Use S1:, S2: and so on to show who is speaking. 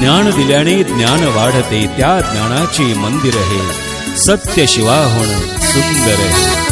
S1: ज्ञान दिल्याने ज्ञान वाढते त्या ज्ञानाचे मंदिर हे सत्य शिवा होणं सुंदर हे